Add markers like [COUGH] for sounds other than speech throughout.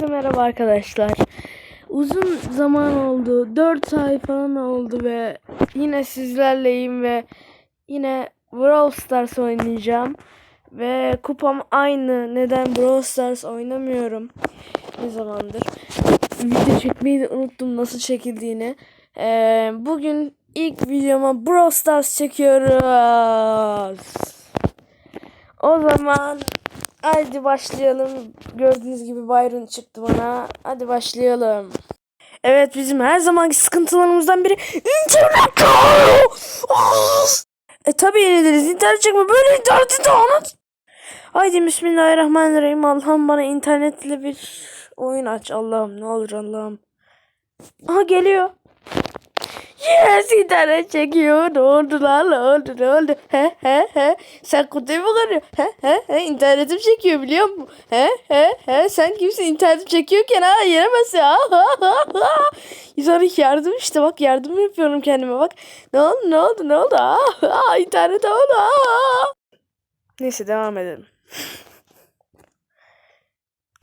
Merhaba arkadaşlar. Uzun zaman oldu. 4 ay falan oldu ve yine sizlerleyim ve yine Brawl Stars oynayacağım. Ve kupam aynı. Neden Brawl Stars oynamıyorum? Ne zamandır. Video çekmeyi de unuttum nasıl çekildiğini. Ee, bugün ilk videoma Brawl Stars çekiyoruz. O zaman Hadi başlayalım. Gördüğünüz gibi Byron çıktı bana. Hadi başlayalım. Evet bizim her zamanki sıkıntılarımızdan biri internet. e tabi yenileriz. İnternet çekme. Böyle interneti de anlat. Haydi Bismillahirrahmanirrahim. Allah'ım bana internetle bir oyun aç. Allah'ım ne olur Allah'ım. Aha geliyor. Yes internet çekiyor. Ne oldu lan ne oldu ne oldu? He he he. Sen kutuyu mu kırıyorsun? He he he. İnternetim çekiyor biliyor musun? He he he. Sen kimsin internetim çekiyorken ha yeremezsin. Ha ha ha ha. Sonra yardım işte bak yardım yapıyorum kendime bak. Ne oldu ne oldu ne oldu? Ha ha internet oldu. Ha, ha. Neyse devam edelim.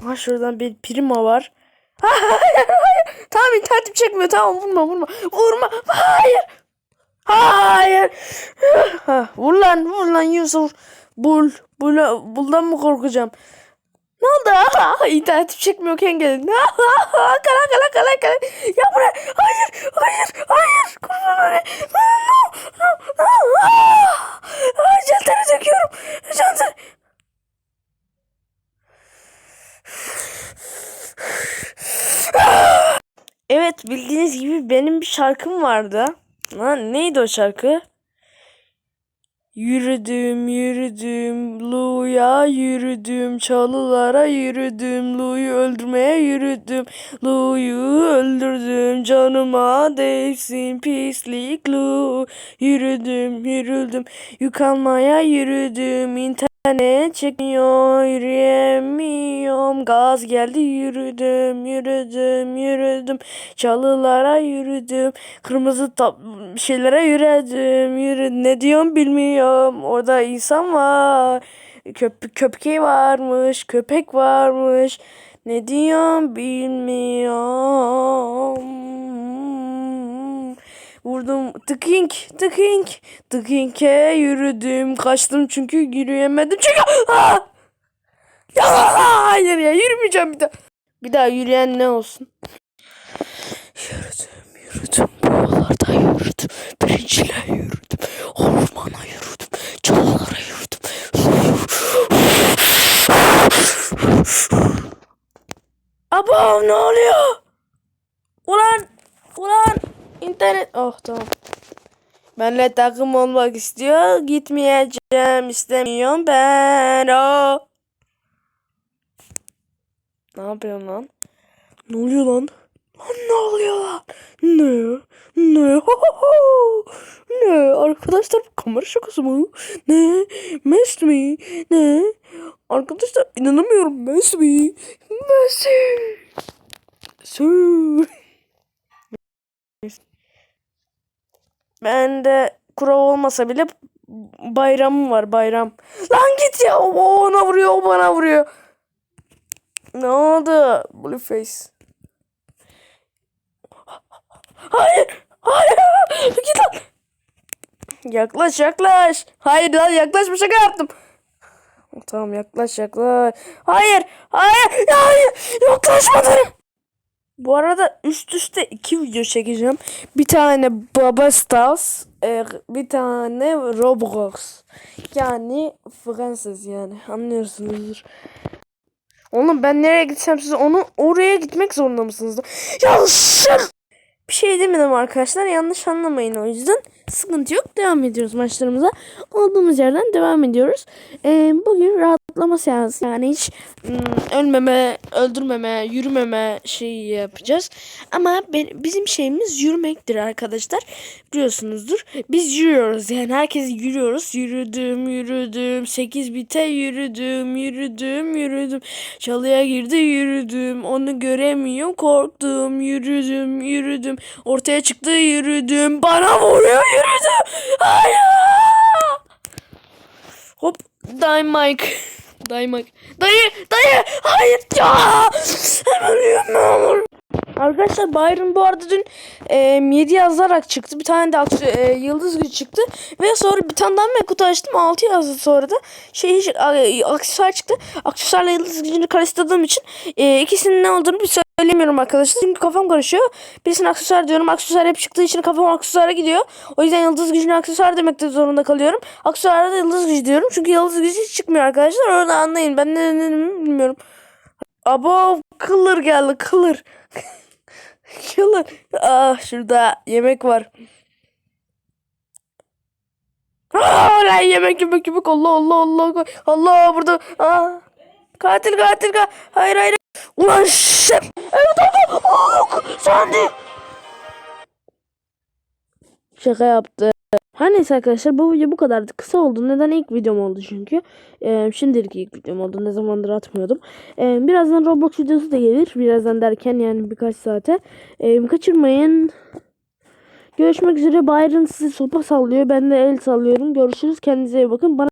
Ha şuradan bir prima var. Hayır hayır. Tamam internetim çekmiyor. Tamam vurma vurma. Vurma. Hayır. Hayır. Ha, vur lan vur lan Yusuf. Bul. Bul. Buldan mı korkacağım? Ne oldu? Ha, internetim çekmiyorken kala kala kala kala. Ya buraya. Hayır. Hayır. Hayır. Kurban. Evet bildiğiniz gibi benim bir şarkım vardı. Lan neydi o şarkı? Yürüdüm yürüdüm Lu'ya yürüdüm çalılara yürüdüm Lu'yu öldürmeye yürüdüm Lu'yu öldürdüm canıma değsin pislik Lu Yürüdüm yürüdüm yük almaya yürüdüm internet çekmiyor yürüyemiyorum. Gaz geldi yürüdüm yürüdüm yürüdüm. Çalılara yürüdüm. Kırmızı tap şeylere yürüdüm. Yürü ne diyorum bilmiyorum. Orada insan var. Köp köpeği varmış köpek varmış. Ne diyorum bilmiyorum Vurdum. Tıkink tıkink. Tıkinke yürüdüm. Kaçtım çünkü yürüyemedim. Çünkü Ah! ya hayır ya yürümeyeceğim bir daha. Bir daha yürüyen ne olsun? Yürüdüm yürüdüm. Buralarda yürüdüm. Birinciliğe yürüdüm. Ormana yürüdüm. Çalılara yürüdüm. Abo ne oluyor? Ulan ulan internet oh tamam Benle takım olmak istiyor. Gitmeyeceğim. istemiyorum ben. Oh. Ne yapıyorsun lan? Ne oluyor lan? Lan ne oluyor lan? Ne? Ne? Ho, ho, ho. Ne? Arkadaşlar bu kamera şakası mı? Ne? Messi mi? Ne? Arkadaşlar inanamıyorum. Messi mi? Messi. Su. Ben de kura olmasa bile bayramım var bayram. Lan git ya. O ona vuruyor o bana vuruyor. Ne oldu? Blueface. Hayır. Hayır. Git lan. Yaklaş yaklaş. Hayır lan yaklaşma şaka yaptım. Tamam yaklaş yaklaş. Hayır. Hayır. Hayır. Yaklaşma dedim. Bu arada üst üste iki video çekeceğim. Bir tane Baba Stars, e, bir tane Roblox. Yani Fransız yani anlıyorsunuzdur. Oğlum ben nereye gitsem siz onu oraya gitmek zorunda mısınız? Yanlışlık! Bir şey demedim arkadaşlar yanlış anlamayın o yüzden sıkıntı yok. Devam ediyoruz maçlarımıza. Olduğumuz yerden devam ediyoruz. Ee, bugün rahatlama seansı. Yani hiç ım, ölmeme öldürmeme yürümeme şeyi yapacağız. Ama ben, bizim şeyimiz yürümektir arkadaşlar. Biliyorsunuzdur. Biz yürüyoruz yani. Herkes yürüyoruz. Yürüdüm yürüdüm. 8 bite yürüdüm yürüdüm yürüdüm. Çalıya girdi yürüdüm. Onu göremiyorum. Korktum yürüdüm yürüdüm. Ortaya çıktı yürüdüm. Bana vuruyor yürüdüm hayır hop Dynamite [LAUGHS] Dayımak. Dayı, dayı. Hayır ya. Hemen olur. Arkadaşlar Byron bu arada dün e, 7 yazarak çıktı. Bir tane de aksu- e, yıldız gücü çıktı. Ve sonra bir tane daha ben kutu açtım. 6 yazdı sonra da. Şey hiç a- aksesuar çıktı. Aksesuarla yıldız gücünü karıştırdığım için e, ikisinin ne olduğunu bir söylemiyorum arkadaşlar. Çünkü kafam karışıyor. Birisine aksesuar diyorum. Aksesuar hep çıktığı için kafam aksesuara gidiyor. O yüzden yıldız gücüne aksesuar demekte zorunda kalıyorum. Aksesuara da yıldız gücü diyorum. Çünkü yıldız gücü hiç çıkmıyor arkadaşlar. Orada anlayın. Ben ne dediğimi bilmiyorum. Abo kılır geldi kılır. [LAUGHS] kılır. Ah şurada yemek var. Aa, lan yemek yemek yemek Allah Allah Allah Allah burada Aa, katil katil katil hayır hayır ulan şef evet abla oh, Sandy! Şaka yaptı. Her neyse arkadaşlar bu video bu kadardı kısa oldu. Neden ilk videom oldu çünkü? Ee, şimdilik ilk videom oldu. Ne zamandır atmıyordum. Ee, birazdan Roblox videosu da gelir. Birazdan derken yani birkaç saate. Ee, kaçırmayın. Görüşmek üzere. Byron size sopa sallıyor. Ben de el sallıyorum. Görüşürüz. Kendinize iyi bakın. Bana